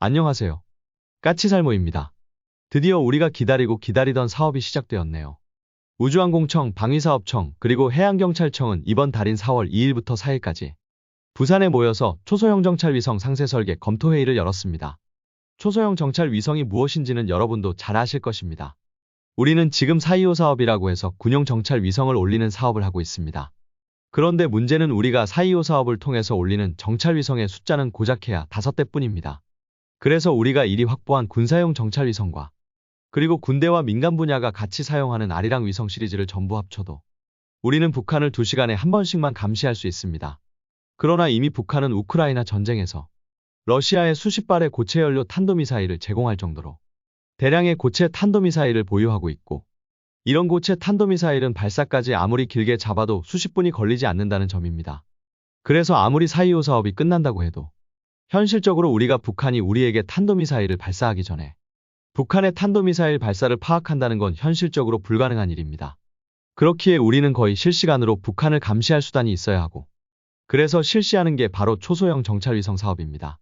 안녕하세요. 까치살모입니다. 드디어 우리가 기다리고 기다리던 사업이 시작되었네요. 우주항공청, 방위사업청, 그리고 해양경찰청은 이번 달인 4월 2일부터 4일까지 부산에 모여서 초소형 정찰 위성 상세 설계 검토 회의를 열었습니다. 초소형 정찰 위성이 무엇인지는 여러분도 잘 아실 것입니다. 우리는 지금 425 사업이라고 해서 군용 정찰 위성을 올리는 사업을 하고 있습니다. 그런데 문제는 우리가 425 사업을 통해서 올리는 정찰 위성의 숫자는 고작해야 5대뿐입니다. 그래서 우리가 이리 확보한 군사용 정찰 위성과 그리고 군대와 민간 분야가 같이 사용하는 아리랑 위성 시리즈를 전부 합쳐도 우리는 북한을 2시간에 한 번씩만 감시할 수 있습니다. 그러나 이미 북한은 우크라이나 전쟁에서 러시아에 수십 발의 고체 연료 탄도미사일을 제공할 정도로 대량의 고체 탄도미사일을 보유하고 있고 이런 고체 탄도미사일은 발사까지 아무리 길게 잡아도 수십 분이 걸리지 않는다는 점입니다. 그래서 아무리 425 사업이 끝난다고 해도 현실적으로 우리가 북한이 우리에게 탄도미사일을 발사하기 전에 북한의 탄도미사일 발사를 파악한다는 건 현실적으로 불가능한 일입니다. 그렇기에 우리는 거의 실시간으로 북한을 감시할 수단이 있어야 하고 그래서 실시하는 게 바로 초소형 정찰위성 사업입니다.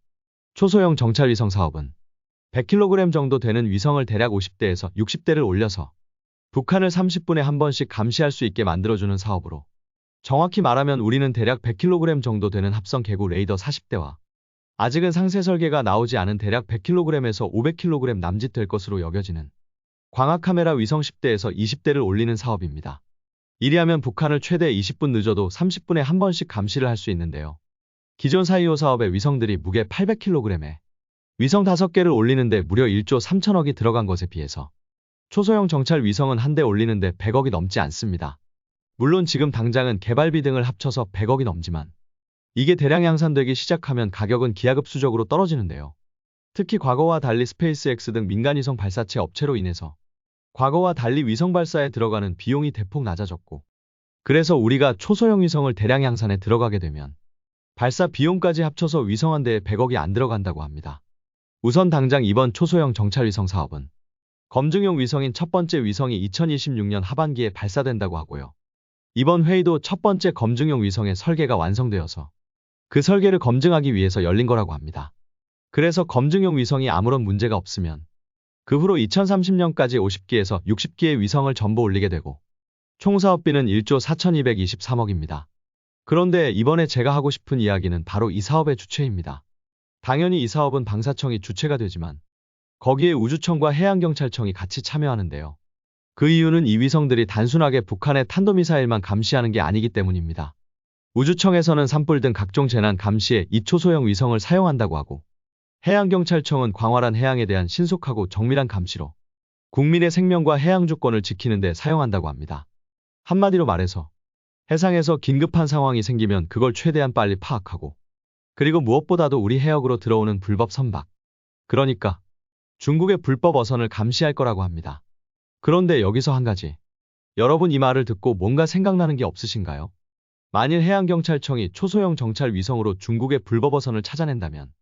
초소형 정찰위성 사업은 100kg 정도 되는 위성을 대략 50대에서 60대를 올려서 북한을 30분에 한 번씩 감시할 수 있게 만들어주는 사업으로 정확히 말하면 우리는 대략 100kg 정도 되는 합성 개구 레이더 40대와 아직은 상세 설계가 나오지 않은 대략 100kg에서 500kg 남짓 될 것으로 여겨지는 광학 카메라 위성 10대에서 20대를 올리는 사업입니다. 이리하면 북한을 최대 20분 늦어도 30분에 한 번씩 감시를 할 수 있는데요. 기존 425 사업의 위성들이 무게 800kg에 위성 5개를 올리는데 무려 1조 3천억이 들어간 것에 비해서 초소형 정찰 위성은 한 대 올리는데 100억이 넘지 않습니다. 물론 지금 당장은 개발비 등을 합쳐서 100억이 넘지만 이게 대량 양산되기 시작하면 가격은 기하급수적으로 떨어지는데요. 특히 과거와 달리 스페이스X 등 민간위성 발사체 업체로 인해서 과거와 달리 위성 발사에 들어가는 비용이 대폭 낮아졌고 그래서 우리가 초소형 위성을 대량 양산에 들어가게 되면 발사 비용까지 합쳐서 위성 한 대에 100억이 안 들어간다고 합니다. 우선 당장 이번 초소형 정찰 위성 사업은 검증용 위성인 첫 번째 위성이 2026년 하반기에 발사된다고 하고요. 이번 회의도 첫 번째 검증용 위성의 설계가 완성되어서 그 설계를 검증하기 위해서 열린 거라고 합니다. 그래서 검증용 위성이 아무런 문제가 없으면 그 후로 2030년까지 50기에서 60기의 위성을 전부 올리게 되고 총 사업비는 1조 4223억입니다. 그런데 이번에 제가 하고 싶은 이야기는 바로 이 사업의 주체입니다. 당연히 이 사업은 방사청이 주체가 되지만 거기에 우주청과 해양경찰청이 같이 참여하는데요. 그 이유는 이 위성들이 단순하게 북한의 탄도미사일만 감시하는 게 아니기 때문입니다. 우주청에서는 산불 등 각종 재난 감시에 이 초소형 위성을 사용한다고 하고 해양경찰청은 광활한 해양에 대한 신속하고 정밀한 감시로 국민의 생명과 해양 주권을 지키는 데 사용한다고 합니다. 한마디로 말해서 해상에서 긴급한 상황이 생기면 그걸 최대한 빨리 파악하고 그리고 무엇보다도 우리 해역으로 들어오는 불법 선박 그러니까 중국의 불법 어선을 감시할 거라고 합니다. 그런데 여기서 한 가지 여러분 이 말을 듣고 뭔가 생각나는 게 없으신가요? 만일 해양경찰청이 초소형 정찰 위성으로 중국의 불법 어선을 찾아낸다면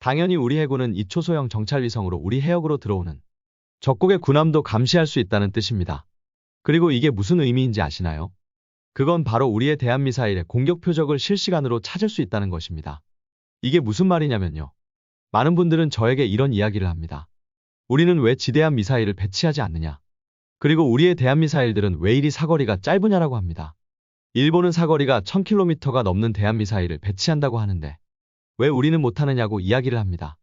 당연히 우리 해군은 이 초소형 정찰 위성으로 우리 해역으로 들어오는 적국의 군함도 감시할 수 있다는 뜻입니다. 그리고 이게 무슨 의미인지 아시나요? 그건 바로 우리의 대한미사일의 공격 표적을 실시간으로 찾을 수 있다는 것입니다. 이게 무슨 말이냐면요. 많은 분들은 저에게 이런 이야기를 합니다. 우리는 왜 지대한 미사일을 배치하지 않느냐? 그리고 우리의 대한미사일들은 왜 이리 사거리가 짧으냐라고 합니다. 일본은 사거리가 1000km가 넘는 대한미사일을 배치한다고 하는데 왜 우리는 못하느냐고 이야기를 합니다.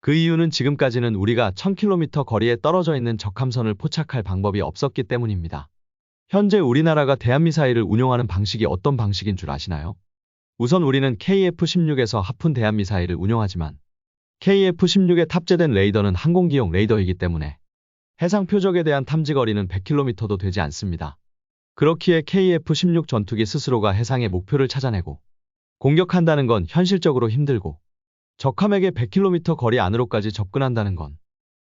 그 이유는 지금까지는 우리가 1000km 거리에 떨어져 있는 적함선을 포착할 방법이 없었기 때문입니다. 현재 우리나라가 대한미사일을 운용하는 방식이 어떤 방식인 줄 아시나요? 우선 우리는 KF-16에서 하푼 대한미사일을 운용하지만 KF-16에 탑재된 레이더는 항공기용 레이더이기 때문에 해상 표적에 대한 탐지 거리는 100km도 되지 않습니다. 그렇기에 KF-16 전투기 스스로가 해상의 목표를 찾아내고 공격한다는 건 현실적으로 힘들고 적함에게 100km 거리 안으로까지 접근한다는 건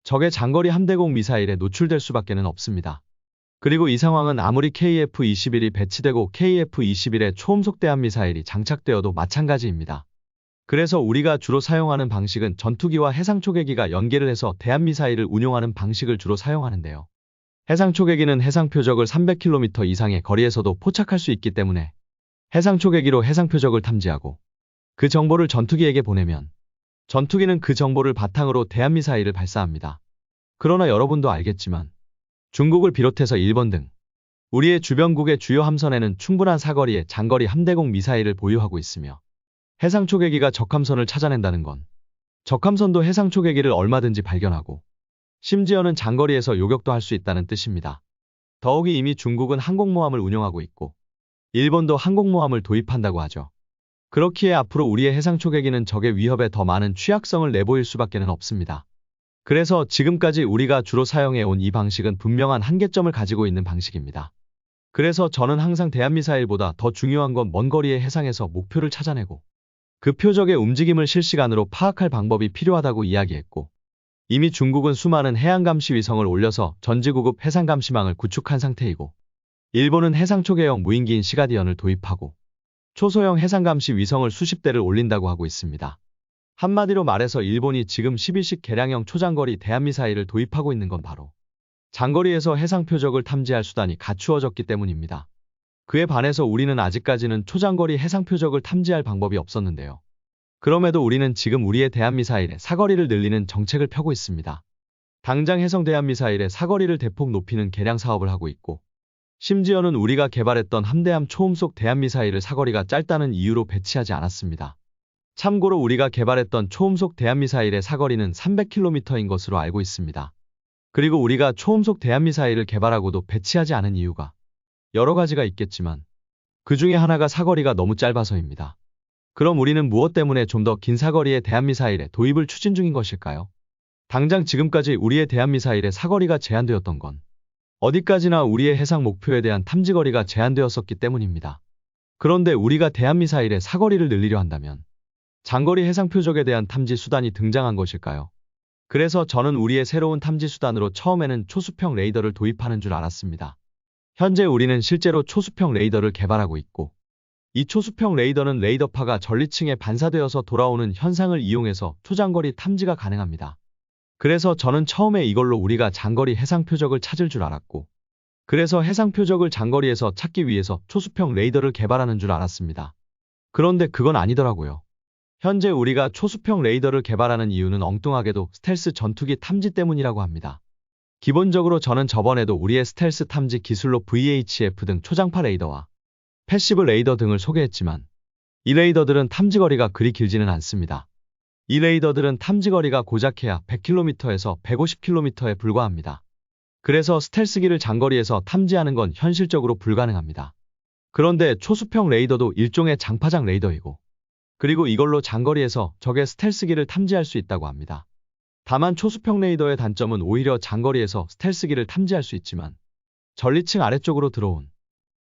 적의 장거리 함대공 미사일에 노출될 수밖에는 없습니다. 그리고 이 상황은 아무리 KF-21이 배치되고 KF-21의 초음속 대함 미사일이 장착되어도 마찬가지입니다. 그래서 우리가 주로 사용하는 방식은 전투기와 해상 초계기가 연계를 해서 대함 미사일을 운용하는 방식을 주로 사용하는데요. 해상 초계기는 해상 표적을 300km 이상의 거리에서도 포착할 수 있기 때문에 해상 초계기로 해상 표적을 탐지하고 그 정보를 전투기에게 보내면 전투기는 그 정보를 바탕으로 대한미사일을 발사합니다. 그러나 여러분도 알겠지만 중국을 비롯해서 일본 등 우리의 주변국의 주요 함선에는 충분한 사거리의 장거리 함대공 미사일을 보유하고 있으며 해상 초계기가 적함선을 찾아낸다는 건 적함선도 해상 초계기를 얼마든지 발견하고 심지어는 장거리에서 요격도 할 수 있다는 뜻입니다. 더욱이 이미 중국은 항공모함을 운영하고 있고 일본도 항공모함을 도입한다고 하죠. 그렇기에 앞으로 우리의 해상 초계기는 적의 위협에 더 많은 취약성을 내보일 수밖에 는 없습니다. 그래서 지금까지 우리가 주로 사용해 온 이 방식은 분명한 한계점을 가지고 있는 방식입니다. 그래서 저는 항상 대한미사일보다 더 중요한 건 먼 거리의 해상에서 목표를 찾아내고 그 표적의 움직임을 실시간으로 파악할 방법이 필요하다고 이야기했고 이미 중국은 수많은 해양감시 위성을 올려서 전지구급 해상감시망을 구축한 상태이고 일본은 해상초계형 무인기인 시가디언을 도입하고 초소형 해상감시 위성을 수십 대를 올린다고 하고 있습니다. 한마디로 말해서 일본이 지금 12식 개량형 초장거리 대한미사일을 도입하고 있는 건 바로 장거리에서 해상 표적을 탐지할 수단이 갖추어졌기 때문입니다. 그에 반해서 우리는 아직까지는 초장거리 해상 표적을 탐지할 방법이 없었는데요. 그럼에도 우리는 지금 우리의 대한미사일의 사거리를 늘리는 정책을 펴고 있습니다. 당장 해성 대한미사일의 사거리를 대폭 높이는 개량 사업을 하고 있고 심지어는 우리가 개발했던 함대함 초음속 대한미사일을 사거리가 짧다는 이유로 배치하지 않았습니다. 참고로 우리가 개발했던 초음속 대한미사일의 사거리는 300km인 것으로 알고 있습니다. 그리고 우리가 초음속 대한미사일을 개발하고도 배치하지 않은 이유가 여러 가지가 있겠지만 그 중에 하나가 사거리가 너무 짧아서입니다. 그럼 우리는 무엇 때문에 좀 더 긴 사거리의 대한미사일의 도입을 추진 중인 것일까요? 당장 지금까지 우리의 대한미사일의 사거리가 제한되었던 건 어디까지나 우리의 해상 목표에 대한 탐지거리가 제한되었었기 때문입니다. 그런데 우리가 대한미사일의 사거리를 늘리려 한다면 장거리 해상 표적에 대한 탐지 수단이 등장한 것일까요? 그래서 저는 우리의 새로운 탐지 수단으로 처음에는 초수평 레이더를 도입하는 줄 알았습니다. 현재 우리는 실제로 초수평 레이더를 개발하고 있고 이 초수평 레이더는 레이더파가 전리층에 반사되어서 돌아오는 현상을 이용해서 초장거리 탐지가 가능합니다. 그래서 저는 처음에 이걸로 우리가 장거리 해상 표적을 찾을 줄 알았고 그래서 해상 표적을 장거리에서 찾기 위해서 초수평 레이더를 개발하는 줄 알았습니다. 그런데 그건 아니더라고요. 현재 우리가 초수평 레이더를 개발하는 이유는 엉뚱하게도 스텔스 전투기 탐지 때문이라고 합니다. 기본적으로 저는 저번에도 우리의 스텔스 탐지 기술로 VHF 등 초장파 레이더와 패시브 레이더 등을 소개했지만 이 레이더들은 탐지거리가 그리 길지는 않습니다. 이 레이더들은 탐지거리가 고작해야 100km에서 150km에 불과합니다. 그래서 스텔스기를 장거리에서 탐지하는 건 현실적으로 불가능합니다. 그런데 초수평 레이더도 일종의 장파장 레이더이고 그리고 이걸로 장거리에서 적의 스텔스기를 탐지할 수 있다고 합니다. 다만 초수평 레이더의 단점은 오히려 장거리에서 스텔스기를 탐지할 수 있지만 전리층 아래쪽으로 들어온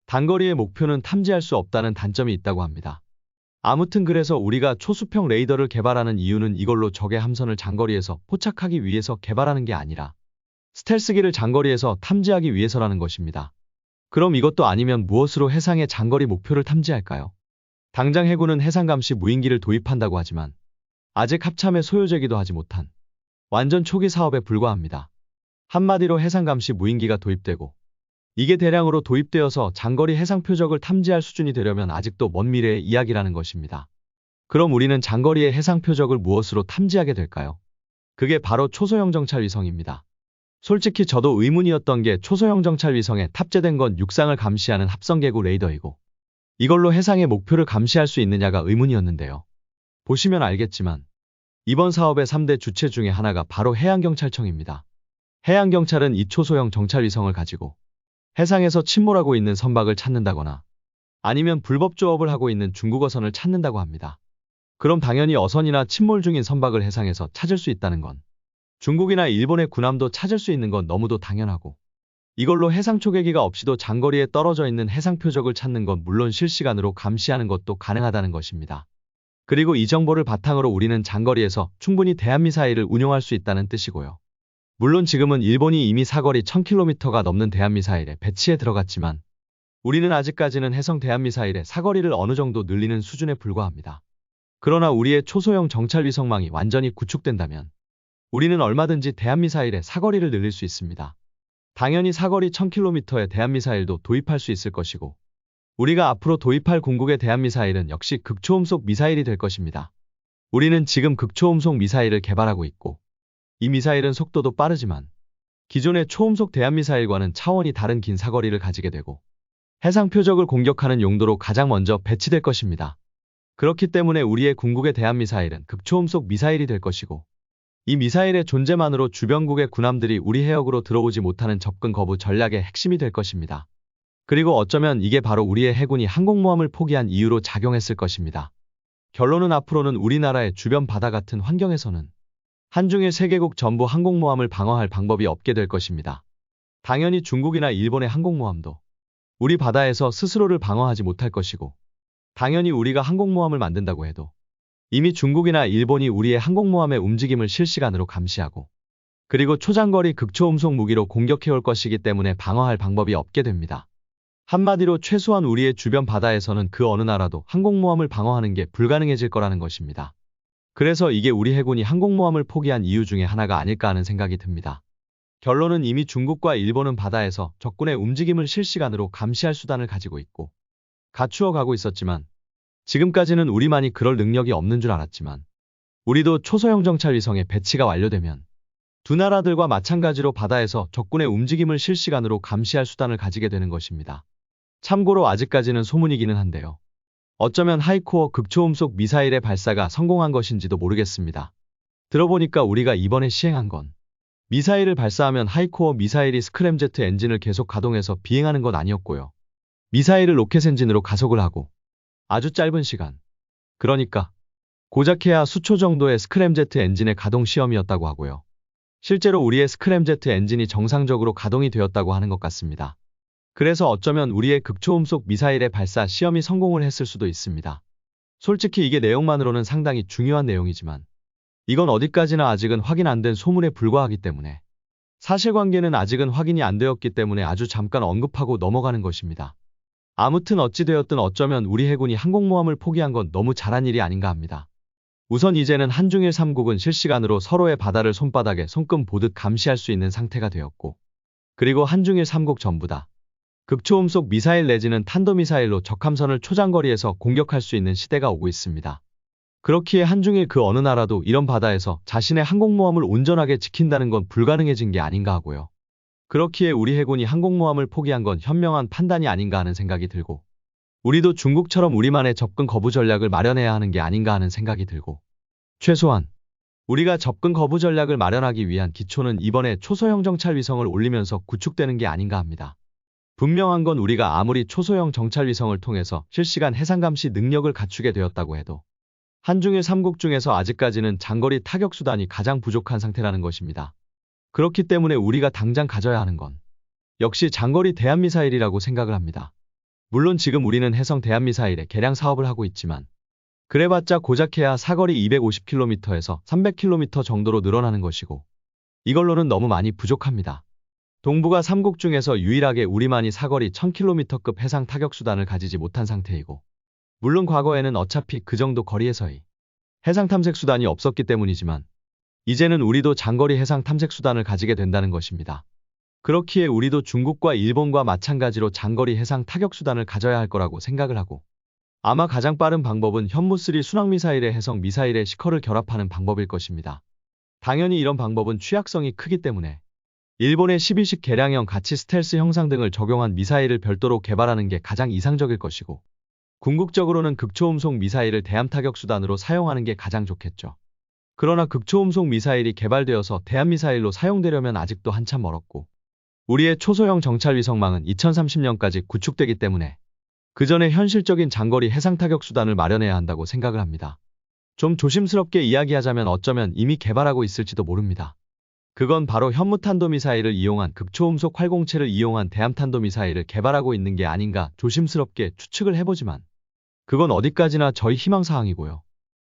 단거리의 목표는 탐지할 수 없다는 단점이 있다고 합니다. 아무튼 그래서 우리가 초수평 레이더를 개발하는 이유는 이걸로 적의 함선을 장거리에서 포착하기 위해서 개발하는 게 아니라 스텔스기를 장거리에서 탐지하기 위해서라는 것입니다. 그럼 이것도 아니면 무엇으로 해상의 장거리 목표를 탐지할까요? 당장 해군은 해상감시 무인기를 도입한다고 하지만 아직 합참의 소요제기도 하지 못한 완전 초기 사업에 불과합니다. 한마디로 해상감시 무인기가 도입되고 이게 대량으로 도입되어서 장거리 해상 표적을 탐지할 수준이 되려면 아직도 먼 미래의 이야기라는 것입니다. 그럼 우리는 장거리의 해상 표적을 무엇으로 탐지하게 될까요? 그게 바로 초소형 정찰 위성입니다. 솔직히 저도 의문이었던 게 초소형 정찰 위성에 탑재된 건 육상을 감시하는 합성계구 레이더이고 이걸로 해상의 목표를 감시할 수 있느냐가 의문이었는데요. 보시면 알겠지만 이번 사업의 3대 주체 중에 하나가 바로 해양경찰청입니다. 해양경찰은 이 초소형 정찰 위성을 가지고 해상에서 침몰하고 있는 선박을 찾는다거나 아니면 불법 조업을 하고 있는 중국 어선을 찾는다고 합니다. 그럼 당연히 어선이나 침몰 중인 선박을 해상에서 찾을 수 있다는 건 중국이나 일본의 군함도 찾을 수 있는 건 너무도 당연하고 이걸로 해상 초계기가 없이도 장거리에 떨어져 있는 해상 표적을 찾는 건 물론 실시간으로 감시하는 것도 가능하다는 것입니다. 그리고 이 정보를 바탕으로 우리는 장거리에서 충분히 대한미사일을 운용할 수 있다는 뜻이고요. 물론 지금은 일본이 이미 사거리 1000km가 넘는 대한미사일에 배치에 들어갔지만 우리는 아직까지는 해성 대한미사일의 사거리를 어느 정도 늘리는 수준에 불과합니다. 그러나 우리의 초소형 정찰 위성망이 완전히 구축된다면 우리는 얼마든지 대한미사일의 사거리를 늘릴 수 있습니다. 당연히 사거리 1000km의 대한미사일도 도입할 수 있을 것이고 우리가 앞으로 도입할 궁극의 대한미사일은 역시 극초음속 미사일이 될 것입니다. 우리는 지금 극초음속 미사일을 개발하고 있고, 이 미사일은 속도도 빠르지만, 기존의 초음속 대한미사일과는 차원이 다른 긴 사거리를 가지게 되고, 해상 표적을 공격하는 용도로 가장 먼저 배치될 것입니다. 그렇기 때문에 우리의 궁극의 대한미사일은 극초음속 미사일이 될 것이고, 이 미사일의 존재만으로 주변국의 군함들이 우리 해역으로 들어오지 못하는 접근 거부 전략의 핵심이 될 것입니다. 그리고 어쩌면 이게 바로 우리의 해군이 항공모함을 포기한 이유로 작용했을 것입니다. 결론은 앞으로는 우리나라의 주변 바다 같은 환경에서는 한중일 세계국 전부 항공모함을 방어할 방법이 없게 될 것입니다. 당연히 중국이나 일본의 항공모함도 우리 바다에서 스스로를 방어하지 못할 것이고, 당연히 우리가 항공모함을 만든다고 해도 이미 중국이나 일본이 우리의 항공모함의 움직임을 실시간으로 감시하고, 그리고 초장거리 극초음속 무기로 공격해올 것이기 때문에 방어할 방법이 없게 됩니다. 한마디로 최소한 우리의 주변 바다에서는 그 어느 나라도 항공모함을 방어하는 게 불가능해질 거라는 것입니다. 그래서 이게 우리 해군이 항공모함을 포기한 이유 중에 하나가 아닐까 하는 생각이 듭니다. 결론은 이미 중국과 일본은 바다에서 적군의 움직임을 실시간으로 감시할 수단을 가지고 있고 갖추어 가고 있었지만 지금까지는 우리만이 그럴 능력이 없는 줄 알았지만 우리도 초소형 정찰 위성의 배치가 완료되면 두 나라들과 마찬가지로 바다에서 적군의 움직임을 실시간으로 감시할 수단을 가지게 되는 것입니다. 참고로 아직까지는 소문이기는 한데요. 어쩌면 하이코어 극초음속 미사일의 발사가 성공한 것인지도 모르겠습니다. 들어보니까 우리가 이번에 시행한 건 미사일을 발사하면 하이코어 미사일이 스크램제트 엔진을 계속 가동해서 비행하는 건 아니었고요. 미사일을 로켓 엔진으로 가속을 하고 아주 짧은 시간, 그러니까 고작해야 수초 정도의 스크램제트 엔진의 가동 시험이었다고 하고요. 실제로 우리의 스크램제트 엔진이 정상적으로 가동이 되었다고 하는 것 같습니다. 그래서 어쩌면 우리의 극초음 속 미사일의 발사 시험이 성공을 했을 수도 있습니다. 솔직히 이게 내용만으로는 상당히 중요한 내용이지만 이건 어디까지나 아직은 확인 안 된 소문에 불과하기 때문에 사실관계는 아직은 확인이 안 되었기 때문에 아주 잠깐 언급하고 넘어가는 것입니다. 아무튼 어찌되었든 어쩌면 우리 해군이 항공모함을 포기한 건 너무 잘한 일이 아닌가 합니다. 우선 이제는 한중일 3국은 실시간으로 서로의 바다를 손바닥에 손금 보듯 감시할 수 있는 상태가 되었고 그리고 한중일 3국 전부 다 극초음속 미사일 내지는 탄도미사일로 적함선을 초장거리에서 공격할 수 있는 시대가 오고 있습니다. 그렇기에 한중일 그 어느 나라도 이런 바다에서 자신의 항공모함을 온전하게 지킨다는 건 불가능해진 게 아닌가 하고요. 그렇기에 우리 해군이 항공모함을 포기한 건 현명한 판단이 아닌가 하는 생각이 들고 우리도 중국처럼 우리만의 접근 거부 전략을 마련해야 하는 게 아닌가 하는 생각이 들고 최소한 우리가 접근 거부 전략을 마련하기 위한 기초는 이번에 초소형 정찰 위성을 올리면서 구축되는 게 아닌가 합니다. 분명한 건 우리가 아무리 초소형 정찰 위성을 통해서 실시간 해상 감시 능력을 갖추게 되었다고 해도 한중일 3국 중에서 아직까지는 장거리 타격 수단이 가장 부족한 상태라는 것입니다. 그렇기 때문에 우리가 당장 가져야 하는 건 역시 장거리 대한미사일이라고 생각을 합니다. 물론 지금 우리는 해성 대한미사일의 개량 사업을 하고 있지만 그래봤자 고작해야 사거리 250km에서 300km 정도로 늘어나는 것이고 이걸로는 너무 많이 부족합니다. 동북아 3국 중에서 유일하게 우리만이 사거리 1000km급 해상 타격 수단을 가지지 못한 상태이고 물론 과거에는 어차피 그 정도 거리에서의 해상 탐색 수단이 없었기 때문이지만 이제는 우리도 장거리 해상 탐색 수단을 가지게 된다는 것입니다. 그렇기에 우리도 중국과 일본과 마찬가지로 장거리 해상 타격 수단을 가져야 할 거라고 생각을 하고 아마 가장 빠른 방법은 현무3 순항미사일의 해성 미사일의 시커를 결합하는 방법일 것입니다. 당연히 이런 방법은 취약성이 크기 때문에 일본의 12식 개량형 가치 스텔스 형상 등을 적용한 미사일을 별도로 개발하는 게 가장 이상적일 것이고 궁극적으로는 극초음속 미사일을 대함 타격 수단으로 사용하는 게 가장 좋겠죠. 그러나 극초음속 미사일이 개발되어서 대한미사일로 사용되려면 아직도 한참 멀었고 우리의 초소형 정찰 위성망은 2030년까지 구축되기 때문에 그 전에 현실적인 장거리 해상 타격 수단을 마련해야 한다고 생각을 합니다. 좀 조심스럽게 이야기하자면 어쩌면 이미 개발하고 있을지도 모릅니다. 그건 바로 현무탄도미사일을 이용한 극초음속 활공체를 이용한 대함탄도미사일을 개발하고 있는 게 아닌가 조심스럽게 추측을 해보지만 그건 어디까지나 저희 희망사항이고요.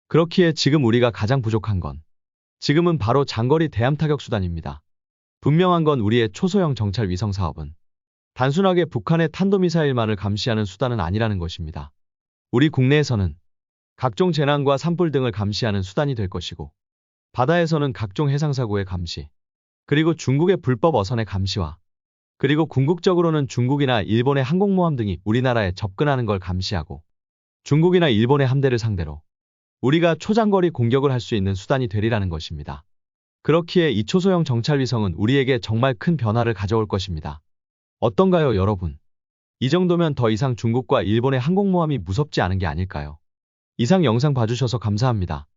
그렇기에 지금 우리가 가장 부족한 건 지금은 바로 장거리 대함 타격 수단입니다. 분명한 건 우리의 초소형 정찰 위성 사업은 단순하게 북한의 탄도미사일만을 감시하는 수단은 아니라는 것입니다. 우리 국내에서는 각종 재난과 산불 등을 감시하는 수단이 될 것이고 바다에서는 각종 해상사고의 감시, 그리고 중국의 불법 어선의 감시와 그리고 궁극적으로는 중국이나 일본의 항공모함 등이 우리나라에 접근하는 걸 감시하고 중국이나 일본의 함대를 상대로 우리가 초장거리 공격을 할 수 있는 수단이 되리라는 것입니다. 그렇기에 이 초소형 정찰위성은 우리에게 정말 큰 변화를 가져올 것입니다. 어떤가요, 여러분? 이 정도면 더 이상 중국과 일본의 항공모함이 무섭지 않은 게 아닐까요? 이상 영상 봐주셔서 감사합니다.